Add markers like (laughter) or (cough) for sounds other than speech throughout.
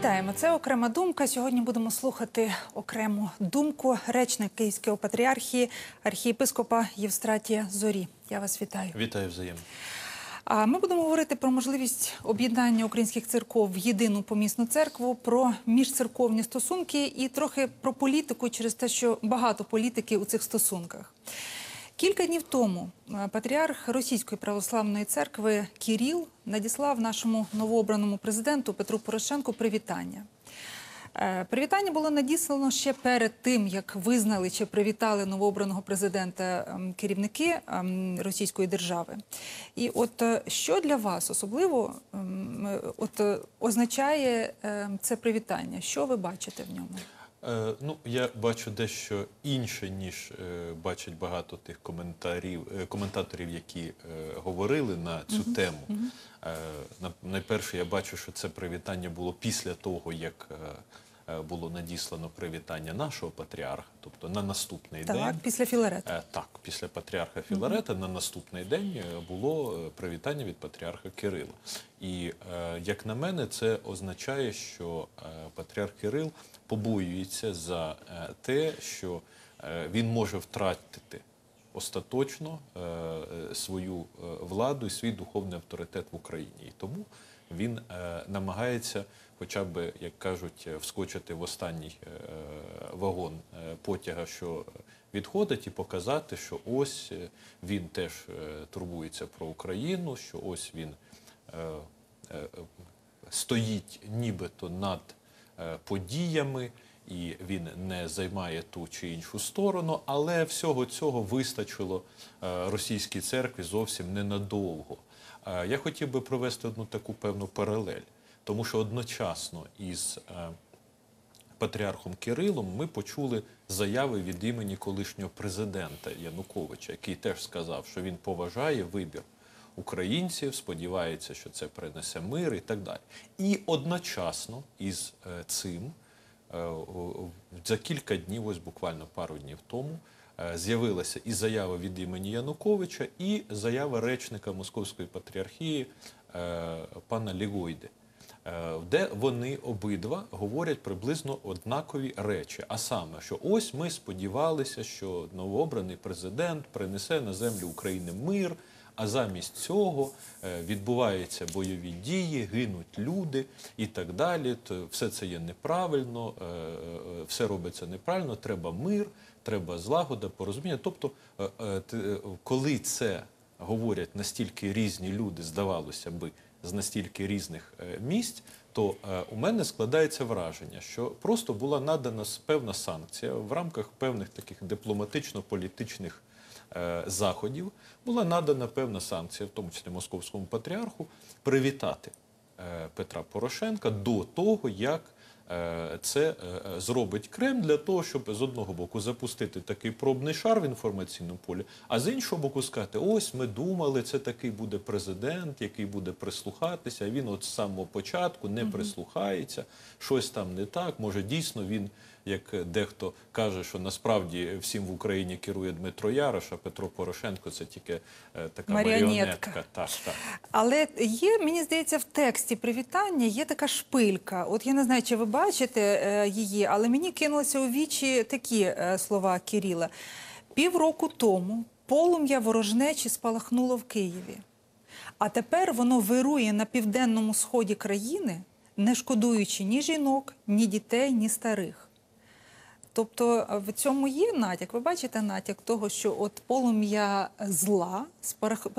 Вітаємо. Це окрема думка. Сьогодні будемо слухати окрему думку речник Київської патріархії архієпископа Євстратія Зорі. Я вас вітаю. Вітаю взаємно. А ми будемо говорити про можливість об'єднання українських церков в єдину помісну церкву, про міжцерковні стосунки і трохи про політику через те, що багато політики у цих стосунках. Кілька днів тому е, патріарх Російської православної церкви Кіріл надіслав нашому новообраному президенту Петру Порошенку привітання. Е, Привітання було надіслано ще перед тим, як визнали чи привітали новообраного президента ем, керівники ем, Російської держави. І от е, що для вас особливо ем, от, означає це привітання? Що ви бачите в ньому? Е, ну, я бачу дещо інше, ніж е, бачать багато тих коментарів, е, коментаторів, які е, говорили на цю тему. Е, на, найперше, я бачу, що це привітання було після того, як е, е, було надіслано привітання нашого патріарха, тобто на наступний Так, день. після Філарета. Е, Так, після патріарха Філарета на наступний день е, було е, привітання від патріарха Кирила. І е, як на мене, це означає, що е, патріарх Кирил побоюється за е, те, що е, він може втратити остаточно е, свою владу і свій духовний авторитет в Україні. І тому він намагається, хоча б, як кажуть, вскочити в останній вагон потяга, що відходить, і показати, що ось він теж турбується про Україну, що ось він стоїть нібито над подіями. І він не займає ту чи іншу сторону, але всього цього вистачило е, російській церкві зовсім ненадовго. Е, Я хотів би провести одну таку певну паралель, тому що одночасно із е, патріархом Кирилом ми почули заяви від імені колишнього президента Януковича, який теж сказав, що він поважає вибір українців, сподівається, що це принесе мир і так далі. І одночасно із е, цим е, за кілька днів, ось буквально пару днів тому, е, з'явилася і заява від імені Януковича, і заява речника Московської патріархії пана Лігойди, де вони обидва говорять приблизно однакові речі. А саме, що ось ми сподівалися, що новообраний президент принесе на землю України мир. А замість цього е, відбуваються бойові дії, гинуть люди і так далі. То все це є неправильно, е, е, все робиться неправильно. Треба мир, треба злагода, порозуміння. Тобто, коли це говорять настільки різні люди, здавалося би, з настільки різних місць, то у мене складається враження, що просто була надана певна санкція в рамках певних таких дипломатично-політичних заходів була надана певна санкція, в тому числі московському патріарху, привітати е, Петра Порошенка до того, як е, це е, е, зробить Кремль для того, щоб з одного боку запустити такий пробний шар в інформаційному полі, а з іншого боку сказати: ось ми думали, це такий буде президент, який буде прислухатися. а Він от з самого початку не прислухається, щось там не так. Може, дійсно він як дехто каже, що насправді всім в Україні керує Дмитро Ярош, а Петро Порошенко це тільки е, така Маріонетка. маріонетка. Так, так. Але є, мені здається, в тексті привітання є така шпилька. От я не знаю, чи ви бачите е, її, але мені кинулися у вічі такі е, слова Кіріла. Півроку тому полум'я ворожнечі спалахнуло в Києві. А тепер воно вирує на південному сході країни, не шкодуючи ні жінок, ні дітей, ні старих. Тобто е, в цьому є натяк. Ви бачите натяк того, що от полум'я зла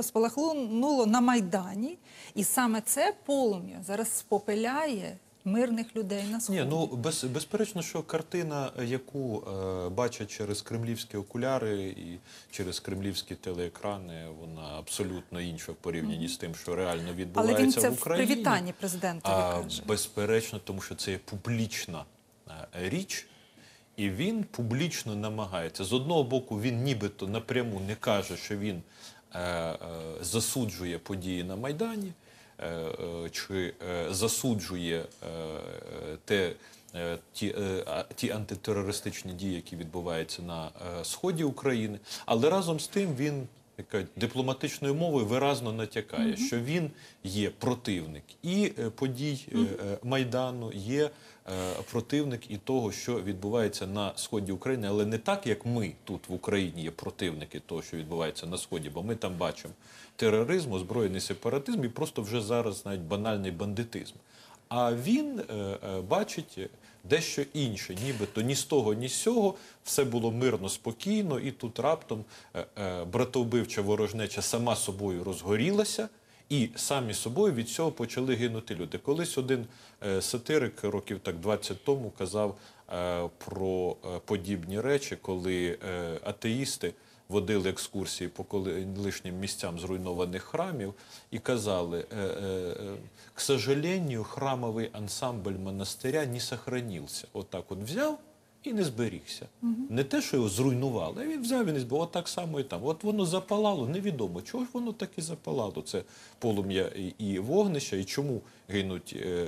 спалахнуло на Майдані, і саме це полум'я зараз спопиляє мирних людей на сході. Ні, ну без, безперечно, що картина, яку е, бачать через кремлівські окуляри і через кремлівські телеекрани, вона абсолютно інша в порівнянні з тим, що реально Але відбувається він це в в Україні. привітанні президентові А, безперечно, тому що це є публічна е, річ, і він публічно намагається. З одного боку, він нібито напряму не каже, що він е, е, засуджує події на Майдані, е, е, чи е, засуджує е, е, те. е, Ті, е, ті антитерористичні дії, які відбуваються на е, сході України, але разом з тим він яка дипломатичною мовою виразно натякає, що він є противник і е, подій е, е, майдану, є противник і того, що відбувається на сході України, але не так, як ми тут в Україні є противники того, що відбувається на сході, бо ми там бачимо тероризм, озброєний сепаратизм і просто вже зараз навіть банальний бандитизм. А він е, е, бачить дещо інше, нібито ні з того, ні з сього, все було мирно, спокійно, і тут раптом е, е, братовбивча ворожнеча сама собою розгорілася. І самі собою від цього почали гинути люди. Колись один е, сатирик років так 20 тому казав е, про е, подібні речі, коли атеїсти водили екскурсії по колишнім місцям зруйнованих храмів і казали, к сожалению, храмовий ансамбль монастиря не сохранився. Отак от взяв і не зберігся. Не те, що його зруйнували, а він взяв і не зберіг. От так само і там. От воно запалало, невідомо, чого ж воно так і запалало. Це полум'я і, і вогнища, і чому гинуть е,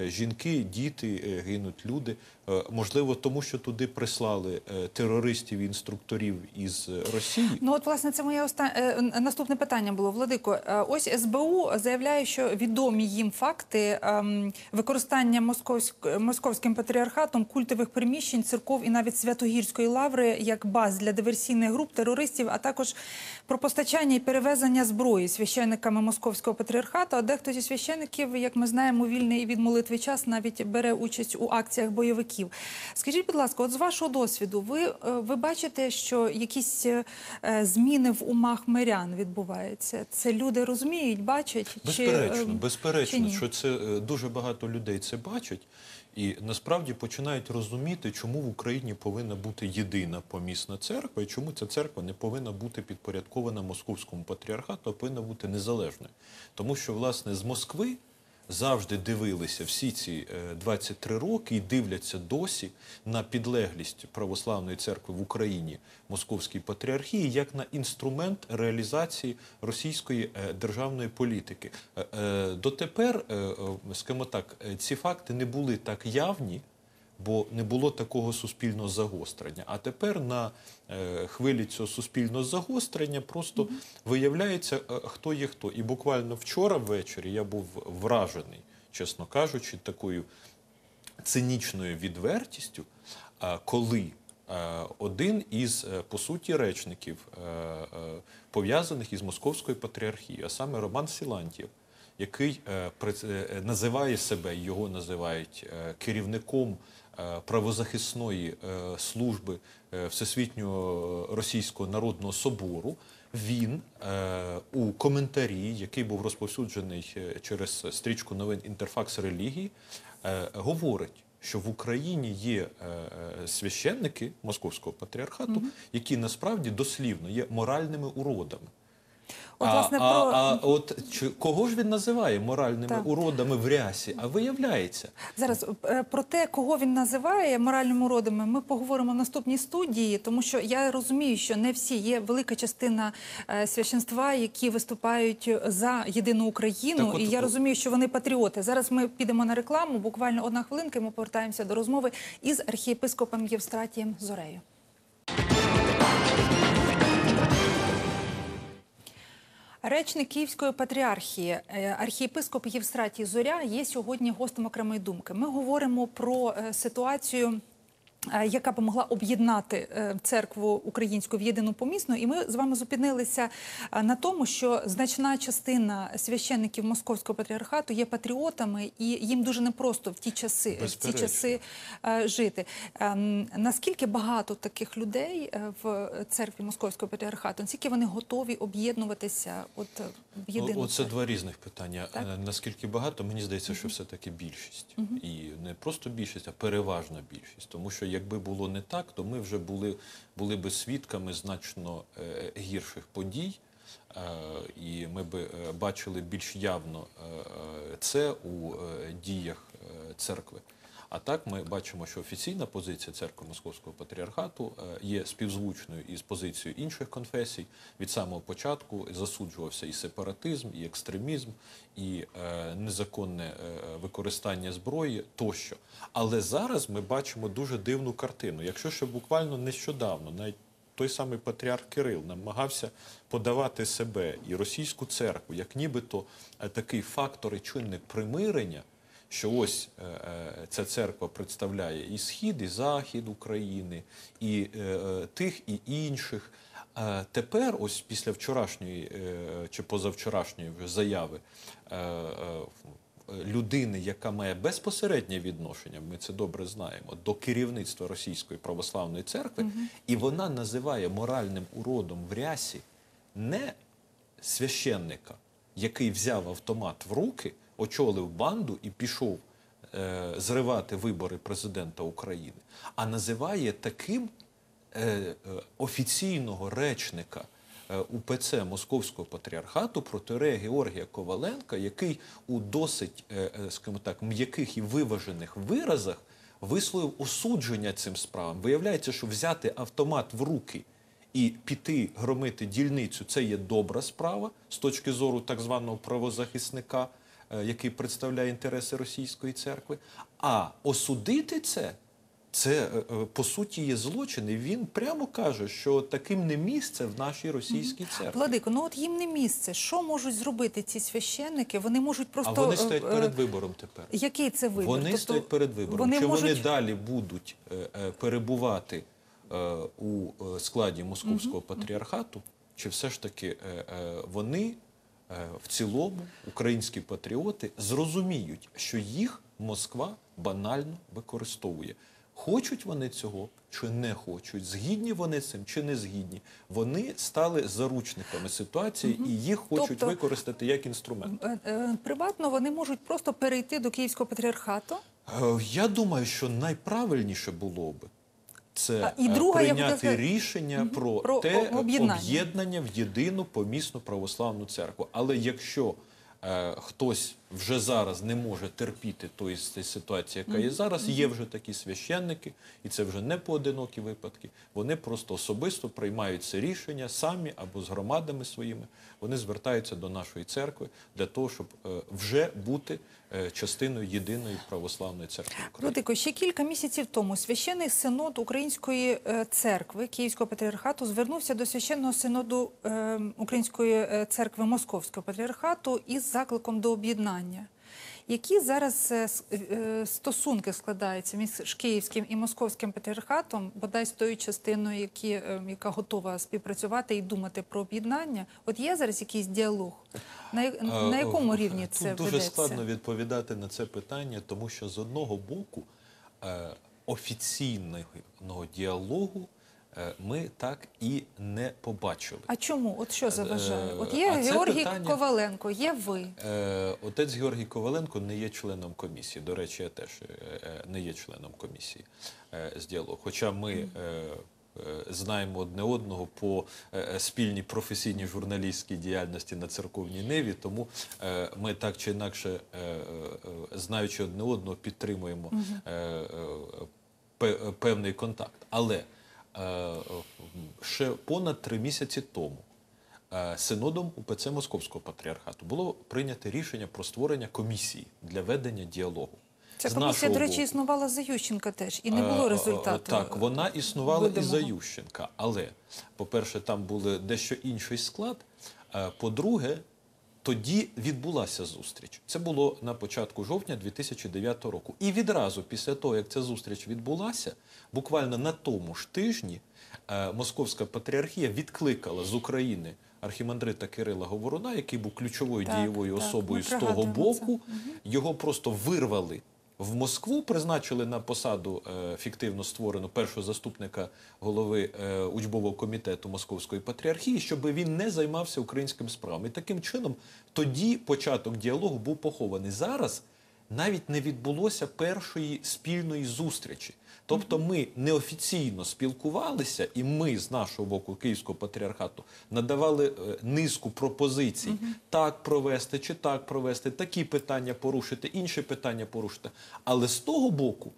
е, жінки, діти, е, гинуть люди. Е, можливо, тому що туди прислали е, терористів і інструкторів із е, Росії. Ну от власне це моє оста... наступне питання було. Владико, ось СБУ заявляє, що відомі їм факти ем, використання московськ... московським патріархатом культових приміщень, церков і навіть Святогірської лаври як баз для диверсійних груп терористів, а також про постачання і перевезення зброї священниками московського патріархату. А дехто зі священників, як ми знаємо, вільний від молитви час навіть бере участь у акціях бойовиків. Скажіть, будь ласка, от з вашого досвіду, ви, е, ви бачите, що якісь е, зміни в умах мирян відбуваються? Це люди розуміють, бачать? Безперечно, чи, е, чи безперечно, ні? що це дуже багато людей це бачать і насправді починають розуміти, чому в Україні повинна бути єдина помісна церква, і чому ця церква не повинна бути підпорядкована московському патріархату, а повинна бути незалежною. Тому що, власне, з Москви завжди дивилися всі ці е, 23 роки і дивляться досі на підлеглість православної церкви в Україні московській патріархії як на інструмент реалізації російської е, державної політики. Е, е, Дотепер, е, е, скажімо так, е, ці факти не були так явні. Бо не було такого суспільного загострення. А тепер на е, хвилі цього суспільного загострення просто виявляється, е, хто є хто. І буквально вчора ввечері я був вражений, чесно кажучи, такою цинічною відвертістю, коли е, один із, по суті, речників, пов'язаних із Московською патріархією, а саме Роман Сілантьєв, який називає себе, його називають керівником правозахисної е, служби е, Всесвітнього Російського народного собору, він е, у коментарі, який був розповсюджений е, через стрічку новин Інтерфакс релігії, е, говорить, що в Україні є е, е, священники Московського патріархату, які насправді дослівно є моральними уродами. От, а, власне, а, про- а от чи, кого ж він називає моральними Так. уродами в рясі? А виявляється, Зараз е, про те, кого він називає моральними уродами, ми поговоримо в наступній студії, тому що я розумію, що не всі є велика частина е, священства, які виступають за єдину Україну, Так от, і я розумію, що вони патріоти. Зараз ми підемо на рекламу. Буквально одна хвилинка. і Ми повертаємося до розмови із архієпископом Євстратієм Зорею. Речник Київської патріархії, е, архієпископ Євстратій Зоря є сьогодні гостем окремої думки. Ми говоримо про е, ситуацію. Е, Яка б могла об'єднати е, церкву українську в єдину помісну, і ми з вами зупинилися е, на тому, що значна частина священників московського патріархату є патріотами, і їм дуже непросто в ті часи, в Безперечно. часи жити. Ем, Наскільки багато таких людей в церкві московського патріархату? Наскільки вони готові об'єднуватися от в єдину Оце два різних питання. Так. Наскільки багато, мені здається, що все-таки більшість. І не просто більшість, а переважна більшість. Тому що якби було не так, то ми вже були, були би свідками значно е, гірших подій. Е, І ми би е, бачили більш явно це у діях церкви. А так ми бачимо, що офіційна позиція церкви Московського патріархату е, є співзвучною із позицією інших конфесій. Від самого початку засуджувався і сепаратизм, і екстремізм, і е, незаконне е, використання зброї тощо. Але зараз ми бачимо дуже дивну картину. Якщо ще буквально нещодавно, навіть той самий патріарх Кирил намагався подавати себе і російську церкву як нібито такий фактор і чинник примирення, що ось е, е, ця церква представляє і схід, і захід України, і е, тих, і інших. Тепер, ось після вчорашньої чи позавчорашньої заяви людини, яка має безпосереднє відношення, ми це добре знаємо, до керівництва Російської православної церкви, і вона називає моральним уродом в рясі не священника, який взяв автомат в руки, очолив банду і пішов е, зривати вибори президента України, а називає таким е, е, офіційного речника е, УПЦ Московського патріархату протире Георгія Коваленка, який у досить, е, скажімо так, м'яких і виважених виразах висловив осудження цим справам. Виявляється, що взяти автомат в руки і піти громити дільницю це є добра справа з точки зору так званого правозахисника, який представляє інтереси російської церкви. А осудити це. Це е, е, по суті є злочин, і він прямо каже, що таким не місце в нашій російській церкві. Владико, ну от їм не місце. Що можуть зробити ці священники? Вони можуть просто а вони е, стоять е, перед вибором тепер. Який це вибір? Вони Тобто стоять перед вибором. Вони Чи вони далі будуть е, е, перебувати е, у е, складі московського патріархату, чи все ж таки е, е, вони е, в цілому, українські патріоти, зрозуміють, що їх Москва банально використовує. Хочуть вони цього чи не хочуть, згідні вони з цим чи не згідні. Вони стали заручниками ситуації і їх хочуть Тобто- використати як інструмент. Е, е, приватно вони можуть просто перейти до Київського патріархату. Е, Я думаю, що найправильніше було би це і е, друга, прийняти я сказати, рішення про, про те об'єднання. об'єднання в єдину помісну православну церкву. Але якщо е, хтось вже зараз не може терпіти тої ситуації, яка є зараз, є вже такі священники, і це вже не поодинокі випадки. Вони просто особисто приймають це рішення самі або з громадами своїми. Вони звертаються до нашої церкви для того, щоб е, вже бути е, частиною єдиної православної церкви України. Ще кілька місяців тому священний синод Української е, церкви Київського патріархату звернувся до священного синоду е, Української церкви Московського патріархату із закликом до об'єднання. Які зараз е, е, стосунки складаються між Київським і Московським патріархатом, бодай з тою частиною, які, е, яка готова співпрацювати і думати про об'єднання? От є зараз якийсь діалог? На, на якому рівні Тут це дуже ведеться? складно відповідати на це питання, тому що з одного боку офіційного діалогу ми так і не побачили. А чому? От що заважає? Е, От є Георгій питання- Коваленко, є ви. Е, Отець Георгій Коваленко не є членом комісії. До речі, я теж е, е, не є членом комісії е, з діалогу. Хоча ми е, е, знаємо одне одного по е, е, спільній професійній журналістській діяльності на церковній ниві, тому е, ми так чи інакше, е, е, е, знаючи одне одного, підтримуємо е, е, певний контакт. Але е, е, ще понад три місяці тому е, синодом УПЦ Московського патріархату було прийнято рішення про створення комісії для ведення діалогу. Ця комісія, до речі, існувала за Ющенка теж, і не Е, було е, результату. Так, вона існувала і за Ющенка. Але, по-перше, там був дещо інший склад. Е, По-друге, тоді відбулася зустріч. Це було на початку жовтня 2009 року. І відразу після того, як ця зустріч відбулася, буквально на тому ж тижні е, Московська патріархія відкликала з України архімандрита Кирила Говоруна, який був ключовою Так, дієвою так, особою з того боку. боку. Його просто вирвали в Москву, призначили на посаду е, фіктивно створену першого заступника голови е, учбового комітету Московської патріархії, щоб він не займався українським справами. І таким чином тоді початок діалогу був похований. Зараз навіть не відбулося першої спільної зустрічі. Тобто ми неофіційно спілкувалися, і ми з нашого боку Київського патріархату надавали е, низку пропозицій так провести чи так провести, такі питання порушити, інші питання порушити. Але з того боку,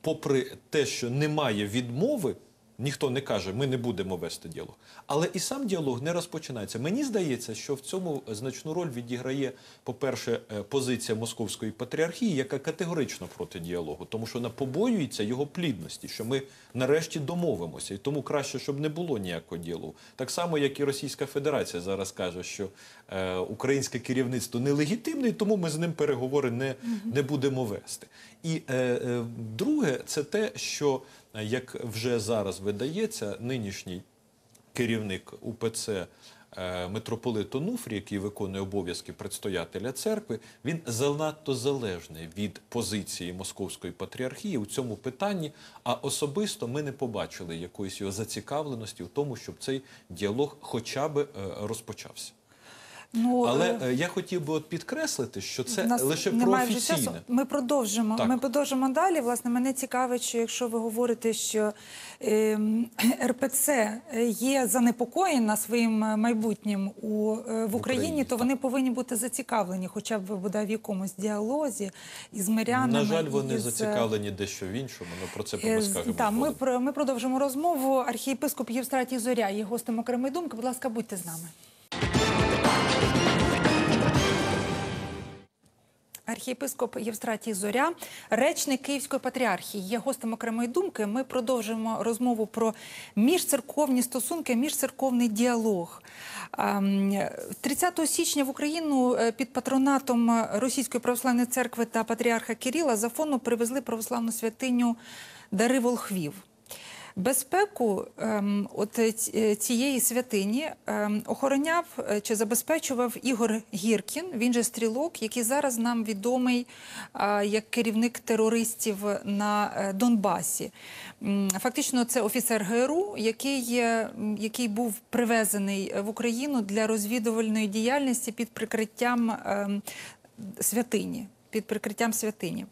попри те, що немає відмови Ніхто не каже, ми не будемо вести діалог. Але і сам діалог не розпочинається. Мені здається, що в цьому значну роль відіграє, по-перше, е, позиція московської патріархії, яка категорично проти діалогу, тому що вона побоюється його плідності, що ми нарешті домовимося, і тому краще, щоб не було ніякого діалогу. Так само, як і Російська Федерація зараз каже, що е, українське керівництво нелегітимне, і тому ми з ним переговори не, не будемо вести. І е, е, друге, це те, що як вже зараз видається, нинішній керівник УПЦ е, митрополит Онуфрій, який виконує обов'язки предстоятеля церкви, він занадто залежний від позиції московської патріархії у цьому питанні. А особисто ми не побачили якоїсь його зацікавленості в тому, щоб цей діалог хоча б е, розпочався. Ну, Але е, е, я хотів би от підкреслити, що це нас лише про немає вже часу. офіційне. Ми продовжимо. Так. Ми продовжимо далі. Власне, мене цікавить, що якщо ви говорите, що ем, (clears throat) РПЦ є занепокоєна своїм е, майбутнім у е, в Україні, Україні, то так. вони повинні бути зацікавлені, хоча б бодай в якомусь діалозі із мирянами. На жаль, вони із, е, зацікавлені дещо в іншому. але про це Е, ми скажемо. та, ми, про- ми продовжимо розмову. Архієпископ Євстратій Зоря є гостем окремої думки. Будь ласка, будьте з нами. Архієпископ Євстратій Зоря, речник Київської патріархії, є гостем окремої думки. Ми продовжуємо розмову про міжцерковні стосунки, міжцерковний діалог. Ем, 30 січня в Україну е, під патронатом Російської православної церкви та патріарха Кирила з Афону привезли православну святиню Дари Волхвів. Безпеку ем, от е, е, цієї святині ем, охороняв е, чи забезпечував Ігор Гіркін. Він же стрілок, який зараз нам відомий а, як керівник терористів на е, Донбасі. Фактично, це офіцер ГРУ, який, який був привезений в Україну для розвідувальної діяльності під прикриттям ем, святині. Під прикриттям святині.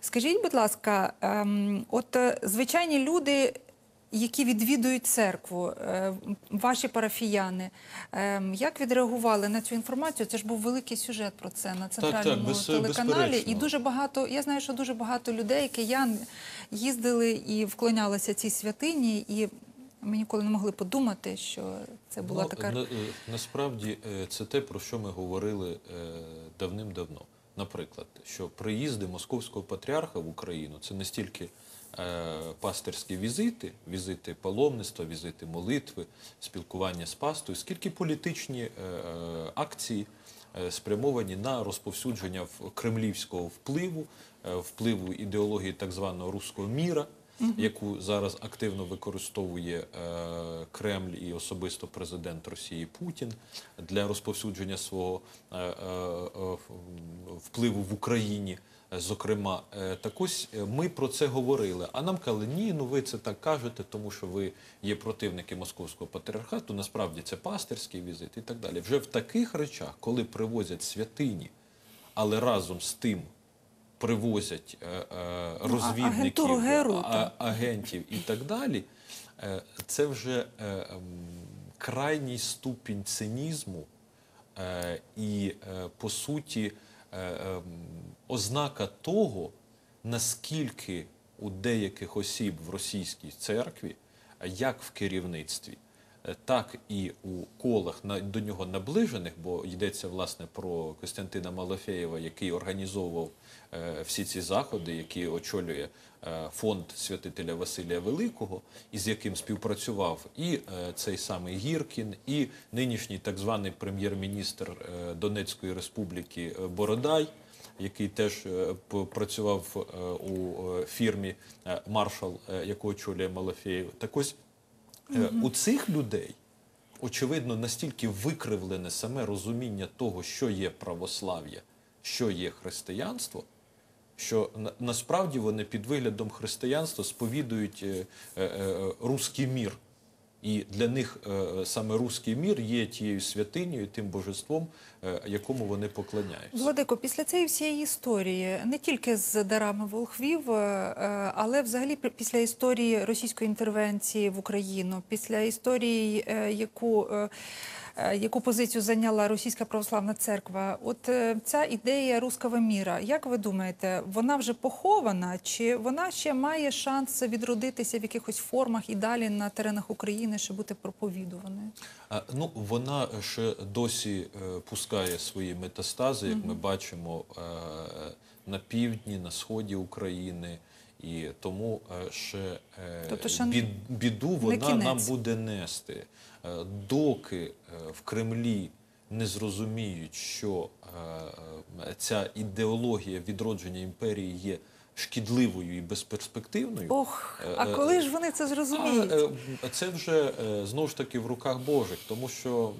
Скажіть, будь ласка, ем, от е, звичайні люди, які відвідують церкву, е, ваші парафіяни, ем, як відреагували на цю інформацію? Це ж був великий сюжет про це на центральному без- телеканалі. безперечно. І дуже багато, я знаю, що дуже багато людей, киян, їздили і вклонялися цій святині, і ми ніколи не могли подумати, що це була Ну, така. на- е, насправді е, це те, про що ми говорили давним-давно. Наприклад, що приїзди московського патріарха в Україну це не стільки пастирські візити, візити паломництва, візити молитви, спілкування з пастою, скільки політичні е, е, акції е, спрямовані на розповсюдження кремлівського впливу, е, впливу ідеології так званого руського міра, яку зараз активно використовує е, Кремль і особисто президент Росії Путін для розповсюдження свого е, е, е, впливу в Україні. Зокрема, Е, так ось е, ми про це говорили. А нам казали, ні, ну ви це так кажете, тому що ви є противники московського патріархату. Насправді це пастирський візит і так далі. Вже в таких речах, коли привозять святині, але разом з тим привозять е, е, розвідників, агентів і так далі, це вже крайній ступінь цинізму і, по суті, ем, ознака того, наскільки у деяких осіб в російській церкві, як в керівництві, е, так і у колах до нього наближених, бо йдеться власне про Костянтина Малафеєва, який організовував е, всі ці заходи, які очолює е, фонд святителя Василія Великого, і з яким співпрацював і цей самий Гіркін, і нинішній так званий прем'єр-міністр Донецької республіки Бородай. Який теж е, працював е, у е, фірмі Маршал, яку очолює Малафеєв. Так ось Е, У цих людей, очевидно, настільки викривлене саме розуміння того, що є православ'я, що є християнство, що на- насправді вони під виглядом християнства сповідують е, е, руський мір. І для них е, саме руський мір є тією святинею, тим божеством, е, якому вони поклоняються. Владико, після цієї всієї історії, не тільки з дарами волхвів, е, але взагалі пі- після історії російської інтервенції в Україну, після історії, яку яку позицію зайняла Російська православна церква. От е, ця ідея руского міра, як ви думаєте, вона вже похована, чи вона ще має шанс відродитися в якихось формах і далі на теренах України, щоб бути проповідуваною? Ну, вона ще досі е, пускає свої метастази, як ми бачимо е, на півдні, на сході України. І тому е, ще е, Тобто ще біду вона нам буде нести. Е, Доки е, в Кремлі не зрозуміють, що е, ця ідеологія відродження імперії є шкідливою і безперспективною. Ох, а коли ж вони це зрозуміють? Це вже знову ж таки в руках Божих, тому що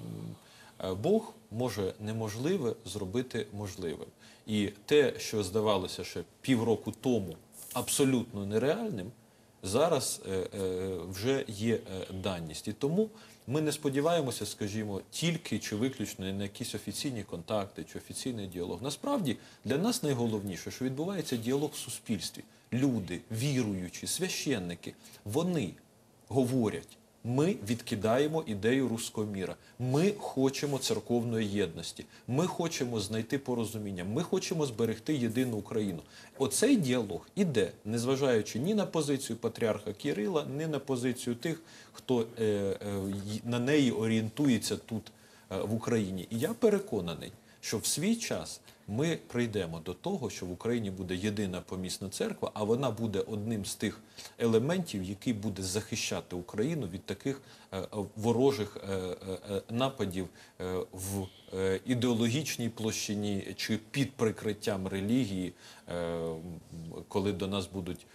Бог може неможливе зробити можливим. І те, що здавалося ще півроку тому абсолютно нереальним, зараз вже є даність. І тому ми не сподіваємося, скажімо, тільки чи виключно на якісь офіційні контакти чи офіційний діалог. Насправді для нас найголовніше, що відбувається діалог в суспільстві. Люди, віруючі, священники, вони говорять. Ми відкидаємо ідею руського міра. Ми хочемо церковної єдності. Ми хочемо знайти порозуміння. Ми хочемо зберегти єдину Україну. Оцей діалог іде, незважаючи ні на позицію патріарха Кирила, ні на позицію тих, хто е, е, на неї орієнтується тут е, в Україні. І я переконаний, що в свій час ми прийдемо до того, що в Україні буде єдина помісна церква, а вона буде одним з тих елементів, який буде захищати Україну від таких е, е, ворожих е, нападів в ідеологічній площині чи під прикриттям релігії, коли до нас будуть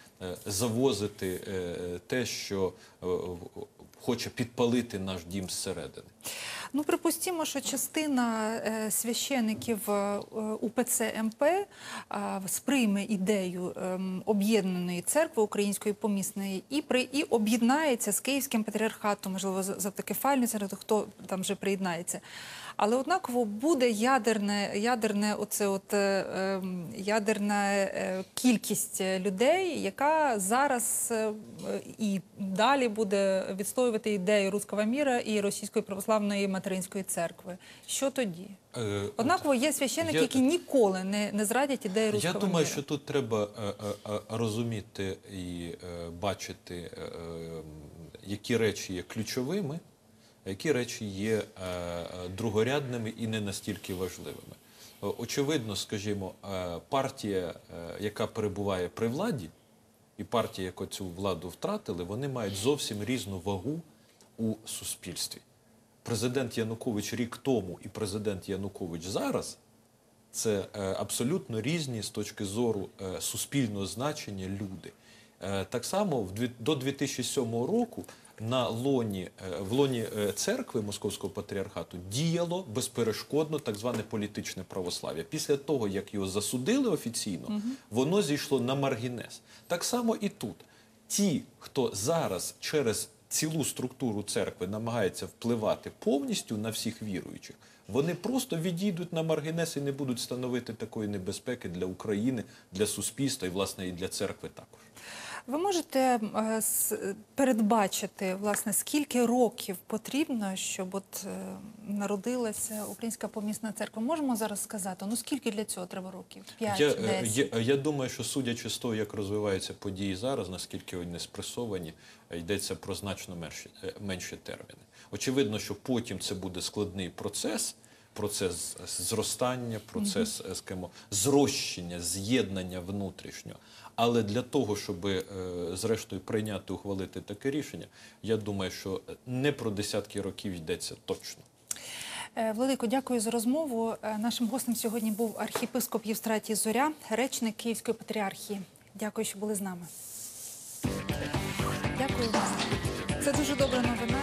завозити те, що хоче підпалити наш дім зсередини. Ну, припустімо, що частина е, священиків е, УПЦ МП е, сприйме ідею ем, об'єднаної церкви української помісної і при і об'єднається з Київським патріархатом, можливо, з- автокефальною церквою, хто там вже приєднається. Але однаково буде ядерне, ядерне, оце от е, ем, ядерна е, кількість людей, яка зараз е, і далі буде відстоювати ідею руського міра і російської православної материнської церкви. Що тоді? Е, Однаково є священики, Я- які ніколи не, не зрадять ідею Я думаю, міра. що тут треба е, е, е, розуміти і е, бачити, е, які речі є ключовими, які речі є е, е, другорядними і не настільки важливими. Е, Очевидно, скажімо, партія, яка перебуває при владі, і партія, яка цю владу втратили, вони мають зовсім різну вагу у суспільстві. Президент Янукович рік тому і президент Янукович зараз це абсолютно різні з точки зору суспільного значення люди. Так само до 2007 року на лоні, е, в лоні е, церкви Московського патріархату діяло безперешкодно так зване політичне православ'я. Після того, як його засудили офіційно, воно зійшло на маргінез. Так само і тут. Ті, хто зараз через цілу структуру церкви намагається впливати повністю на всіх віруючих, вони просто відійдуть на маргінес і не будуть становити такої небезпеки для України, для суспільства і власне і для церкви також. Ви можете е, передбачити, власне, скільки років потрібно, щоб от е, народилася Українська помісна церква? Можемо зараз сказати, ну скільки для цього треба років? П'ять, Я, е, я, я думаю, що судячи з того, як розвиваються події зараз, наскільки вони спресовані, йдеться про значно менші, менші терміни. Очевидно, що потім це буде складний процес. Процес зростання, процес скажімо, зрощення, з'єднання внутрішнього. Але для того, щоб е, зрештою прийняти, ухвалити таке рішення, я думаю, що не про десятки років йдеться точно. Е, Владико, дякую за розмову. Е, Нашим гостем сьогодні був архіпископ Євстратій Зоря, речник Київської патріархії. Дякую, що були з нами. Дякую вам. Це дуже добра новина.